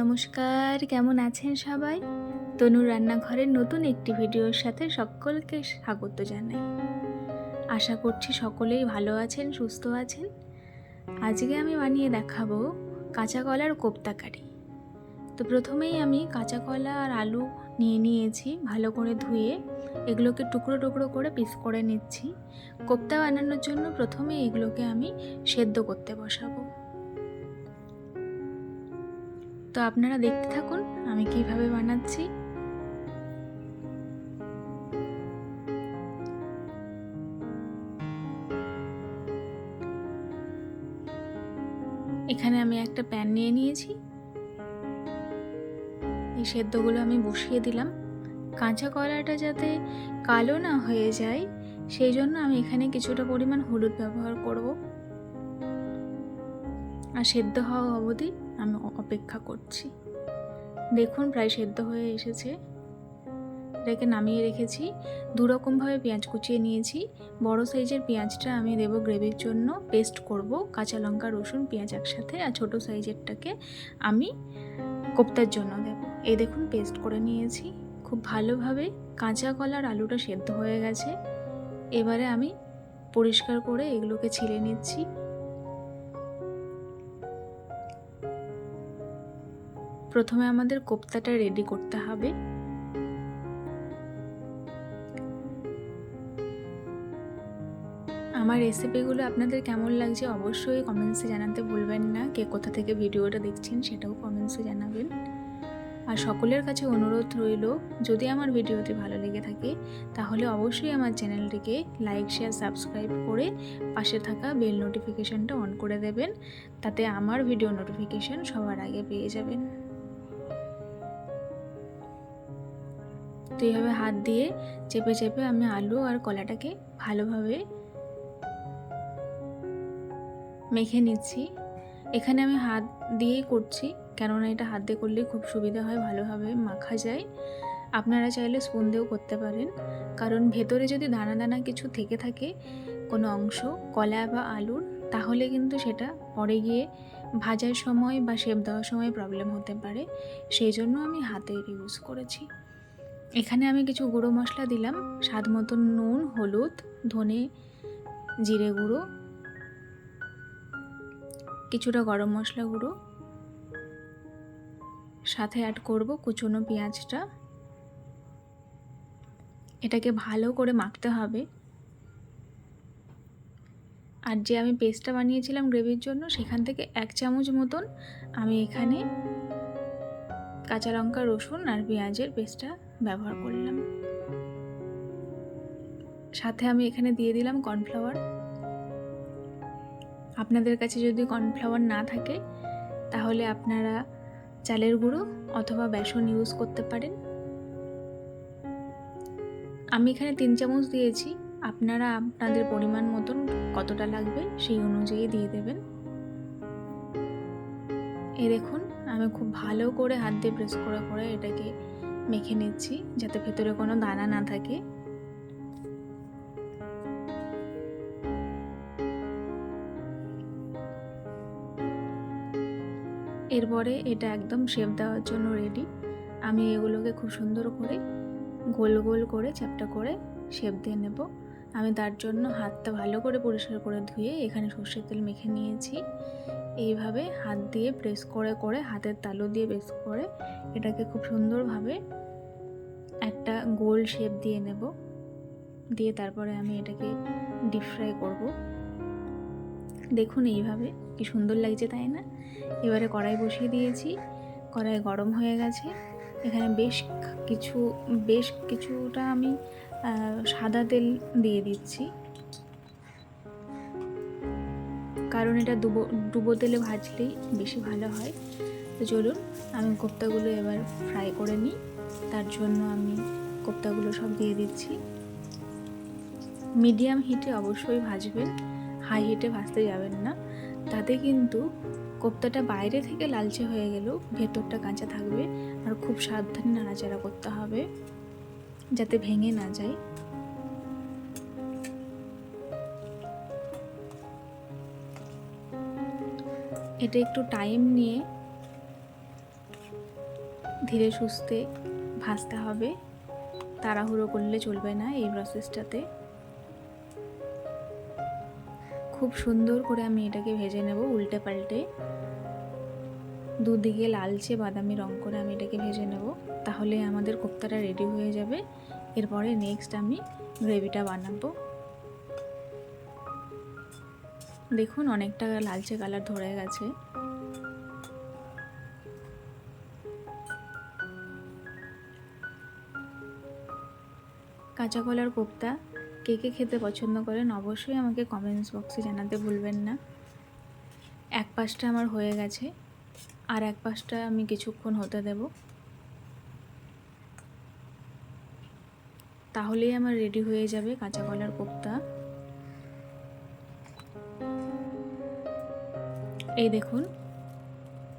নমস্কার, কেমন আছেন সবাই? তনুর রান্নাঘরের নতুন একটি ভিডিওর সাথে সকলকে স্বাগত জানাই। আশা করছি সকলেই ভালো আছেন, সুস্থ আছেন। আজকে আমি বানিয়ে দেখাবো কাঁচা কলার কোপ্তা কারি। তো প্রথমেই আমি কাঁচা কলা আর আলু নিয়ে নিয়েছি, ভালো করে ধুয়ে। এগুলোকে টুকরো টুকরো করে পিস করে নিচ্ছি। কোপ্তা বানানোর জন্য প্রথমে এগুলোকে আমি সেদ্ধ করতে বসাবো। তো আপনারা দেখতে থাকুন, আমি কীভাবে বানাচ্ছি। এখানে আমি একটা প্যান নিয়ে নিয়েছি। এই সেদ্ধগুলো আমি বসিয়ে দিলাম। কাঁচা কলাটা যাতে কালো না হয়ে যায়, সেই জন্য আমি এখানে কিছুটা পরিমাণ হলুদ ব্যবহার করব। আর সেদ্ধ হওয়া অবধি আমি অপেক্ষা করছি। দেখুন, প্রায় সেদ্ধ হয়ে এসেছে। এটাকে নামিয়ে রেখেছি। দুরকমভাবে পেঁয়াজ কুচিয়ে নিয়েছি। বড় সাইজের পেঁয়াজটা আমি দেব গ্রেভির জন্য। পেস্ট করব কাঁচা লঙ্কা, রসুন, পেঁয়াজ একসাথে আর ছোটো সাইজেরটাকে আমি কোপ্তার জন্য দেব। এই দেখুন, পেস্ট করে নিয়েছি। খুব ভালোভাবে কাঁচা কলার আলুটা সেদ্ধ হয়ে গেছে। এবারে আমি পরিষ্কার করে এগুলোকে ছিলে নিচ্ছি। প্রথমে আমাদের কোপ্তাটা রেডি করতে হবে। আমার রেসিপিগুলো আপনাদের কেমন লাগছে অবশ্যই কমেন্টসে জানাতে ভুলবেন না। কে কোথা থেকে ভিডিওটা দেখছেন সেটাও কমেন্টসে জানাবেন। আর সকলের কাছে অনুরোধ রইল, যদি আমার ভিডিওটি ভালো লেগে থাকে, তাহলে অবশ্যই আমার চ্যানেলটিকে লাইক শেয়ার সাবস্ক্রাইব করে পাশে থাকা বেল নোটিফিকেশানটা অন করে দেবেন। তাতে আমার ভিডিও নোটিফিকেশান সবার আগে পেয়ে যাবেন। তো এইভাবে হাত দিয়ে চেপে চেপে আমি আলু আর কলাটাকে ভালোভাবে মেখে নিচ্ছি। এখানে আমি হাত দিয়েই করছি, কেননা এটা হাত দিয়ে করলে খুব সুবিধা হয়, ভালোভাবে মাখা যায়। আপনারা চাইলে স্পুন দিয়েও করতে পারেন, কারণ ভেতরে যদি দানা দানা কিছু থেকে থাকে কোনো অংশ, কলা বা আলুর, তাহলে কিন্তু সেটা পরে গিয়ে ভাজার সময় বা শেপ দেওয়ার সময় প্রবলেম হতে পারে। সেই জন্য আমি হাতের ইউজ করেছি। এখানে আমি কিছু গুঁড়ো মশলা দিলাম। স্বাদ মতন নুন, হলুদ, ধনে জিরে গুঁড়ো, কিছুটা গরম মশলা গুঁড়ো। সাথে অ্যাড করব কুচনো পেঁয়াজটা। এটাকে ভালো করে মাখতে হবে। আর যে আমি পেস্টটা বানিয়েছিলাম গ্রেভির জন্য, সেখান থেকে এক চামচ মতন আমি এখানে কাঁচা লঙ্কা, রসুন আর পেঁয়াজের পেস্টটা ব্যবহার করলাম। সাথে আমি এখানে দিয়ে দিলাম কর্নফ্লাওয়ার। আপনাদের কাছে যদি কর্নফ্লাওয়ার না থাকে, তাহলে আপনারা চালের গুঁড়ো অথবা বেসন ইউজ করতে পারেন। আমি এখানে তিন চামচ দিয়েছি। আপনারা আপনাদের পরিমাণ মতন কতটা লাগবে সেই অনুযায়ী দিয়ে দেবেন। এই দেখুন, আমি খুব ভালো করে হাত দিয়ে প্রেস করে করে এটাকে মেখে নিচ্ছি, যাতে ভেতরে কোনো দানা না থাকে। এরপরে এটা একদম শেপ দেওয়ার জন্য রেডি আমি এগুলোকে খুব সুন্দর করে গোল গোল করে চ্যাপটা করে শেপ দিয়ে নেব। আমি তার জন্য হাতটা ভালো করে পরিষ্কার করে ধুয়ে এখানে সর্ষের তেল মেখে নিয়েছি। এইভাবে হাত দিয়ে প্রেস করে করে হাতের তালু দিয়ে প্রেস করে এটাকে খুব সুন্দরভাবে একটা গোল শেপ দিয়ে নেব। দিয়ে তারপরে আমি এটাকে ডিপ ফ্রাই করব। দেখুন এইভাবে কি সুন্দর লাগছে, তাই না? এবারে কড়াই বসিয়ে দিয়েছি। কড়াই গরম হয়ে গেছে। এখানে বেশ কিছু, বেশ কিছুটা আমি সাদা তেল দিয়ে দিচ্ছি। কারণ এটা ডুবো ডুবো তেলে ভাজলেই বেশি ভালো হয়। তো চলুন, আমি কোপ্তাগুলো এবার ফ্রাই করে নিই। তার জন্য আমি কোপ্তাগুলো সব দিয়ে দিচ্ছি। মিডিয়াম হিটে অবশ্যই ভাজবেন, হাই হিটে ভাজতে যাবেন না। তাতে কিন্তু কোপ্তাটা বাইরে থেকে লালচে হয়ে গেলেও ভেতরটা কাঁচা থাকবে আর খুব সাবধানে নাড়াচাড়া করতে হবে। যাতে ভেঙে না যায়। এটা একটু টাইম নিয়ে ধীরে সুস্থে ভাজতে হবে। তাড়াহুড়ো করলে চলবে না এই প্রসেসটাতে খুব সুন্দর করে আমি এটাকে ভেজে নেব উল্টে পাল্টে। দুদিকে লালচে বাদামি রং করে আমি এটাকে ভেজে নেব। তাহলে আমাদের কোপ্তাটা রেডি হয়ে যাবে। এরপরে নেক্সট আমি গ্রেভিটা বানাবো। দেখুন, অনেকটা লালচে কালার ধরে গেছে। কাঁচা কলার কোপ্তা, কে কে খেতে পছন্দ করেন অবশ্যই আমাকে কমেন্টস বক্সে জানাতে ভুলবেন না। এক পাশটা আমার হয়ে গেছে। আর এক পাশটা আমি কিছুক্ষণ হতে দেব। তাহলেই আমার রেডি হয়ে যাবে কাঁচা কলার কোপ্তা। এই দেখুন,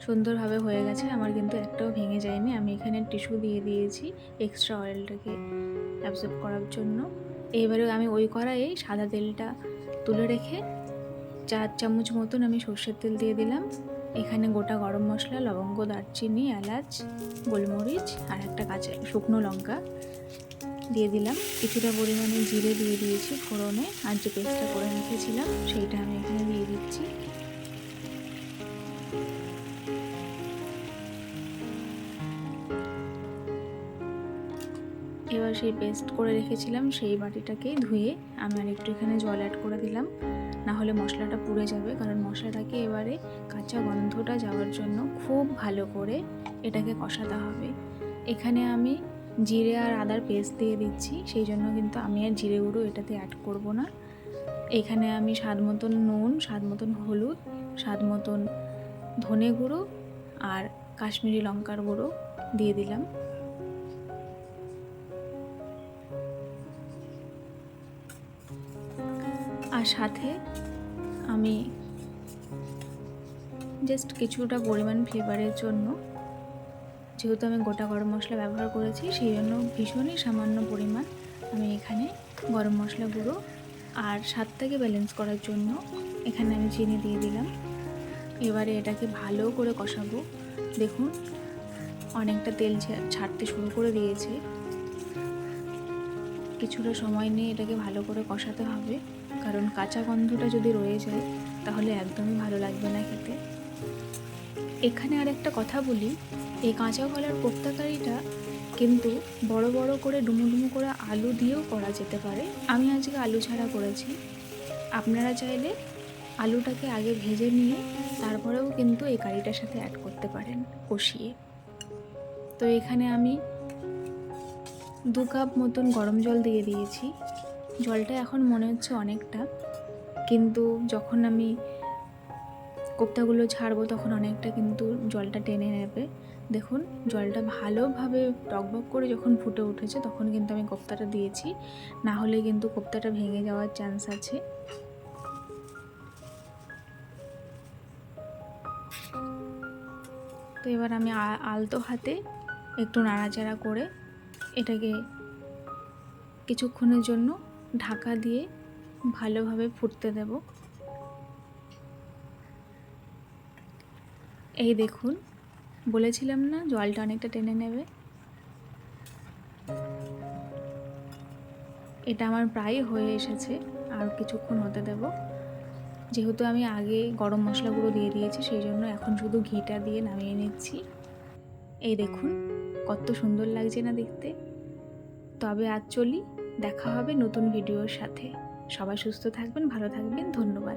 সুন্দরভাবে হয়ে গেছে। আমার কিন্তু একটাও ভেঙে যায়নি। আমি এখানে টিস্যু দিয়ে দিয়েছি এক্সট্রা অয়েলটাকে অ্যাবজর্ব করার জন্য। এইবারে আমি ওই কড়াইয়ে সাদা তেলটা তুলে রেখে চার চামচ মতন আমি সর্ষের তেল দিয়ে দিলাম। এখানে গোটা গরম মশলা, লবঙ্গ, দারচিনি, এলাচ, গোলমরিচ আর একটা কাঁচা শুকনো লঙ্কা দিয়ে দিলাম। কিছুটা পরিমাণে জিরে দিয়ে দিয়েছি ফোড়নে। আর যে পেস্টটা করে রেখেছিলাম, সেইটা আমি এখানে দিয়ে দিচ্ছি। এবার সেই পেস্ট করে রেখেছিলাম, সেই বাটিটাকেই ধুয়ে আমি আর একটু এখানে জল অ্যাড করে দিলাম। না হলে মশলাটা পুড়ে যাবে, কারণ মশলাটাকে এবারে কাঁচা গন্ধটা যাওয়ার জন্য খুব ভালো করে এটাকে কষাতে হবে। এখানে আমি জিরে আর আদার পেস্ট দিয়ে দিচ্ছি, সেই জন্য কিন্তু আমি আর জিরে গুঁড়ো এটাতে অ্যাড করব না। এখানে আমি স্বাদ মতন নুন, স্বাদ মতন হলুদ, স্বাদ মতন ধনে গুঁড়ো আর কাশ্মীরি লঙ্কার গুঁড়ো দিয়ে দিলাম। আর সাথে আমি জাস্ট কিছুটা পরিমাণ ফ্লেভারের জন্য, যেহেতু আমি গোটা গরম মশলা ব্যবহার করেছি, সেই জন্য ভীষণই সামান্য পরিমাণ আমি এখানে গরম মশলা গুঁড়ো আর স্বাদটাকে ব্যালেন্স করার জন্য এখানে আমি চিনি দিয়ে দিলাম। এবারে এটাকে ভালো করে কষাবো। দেখুন, অনেকটা তেল ছাড়তে শুরু করে দিয়েছে। কিছুটা সময় নিয়ে এটাকে ভালো করে কষাতে হবে। কারণ কাঁচা গন্ধটা যদি রয়ে যায়, তাহলে একদমই ভালো লাগবে না খেতে। এখানে আর একটা কথা বলি, এই কাঁচা কলার কোপ্তাকারিটা কিন্তু বড় বড় করে ডুমো ডুমো করে আলু দিয়েও করা যেতে পারে। আমি আজকে আলু ছাড়া করেছি। আপনারা চাইলে আলুটাকে আগে ভেজে নিয়ে তারপরেও কিন্তু এই কারিটার সাথে অ্যাড করতে পারেন, কষিয়ে। তো এখানে আমি দু কাপ মতন গরম জল দিয়ে দিয়েছি। জলটা এখন মনে হচ্ছে অনেকটা, কিন্তু যখন আমি কোপ্তাগুলো ছাড়বো তখন অনেকটা কিন্তু জলটা টেনে নেবে। দেখুন, জলটা ভালোভাবে টকবক করে যখন ফুটে উঠেছে তখন কিন্তু আমি কোপ্তাটা দিয়েছি। না হলে কিন্তু কোপ্তাটা ভেঙে যাওয়ার চান্স আছে। তো এবার আমি আলতো হাতে একটু নাড়াচাড়া করে এটাকে কিছুক্ষণের জন্য ঢাকা দিয়ে ভালোভাবে ফুটতে দেব। এই দেখুন, বলেছিলাম না জলটা অনেকটা টেনে নেবে? এটা আমার প্রায় হয়ে এসেছে, আর কিছুক্ষণ হতে দেব। যেহেতু আমি আগে গরম মশলাগুলো দিয়ে দিয়েছি, সেই জন্য এখন শুধু ঘিটা দিয়ে নামিয়ে নিচ্ছি। এই দেখুন, কত সুন্দর লাগছে না দেখতে। তবে আজ চলি দেখা হবে নতুন ভিডিওর সাথে। সবাই সুস্থ থাকবেন ভালো থাকবেন ধন্যবাদ।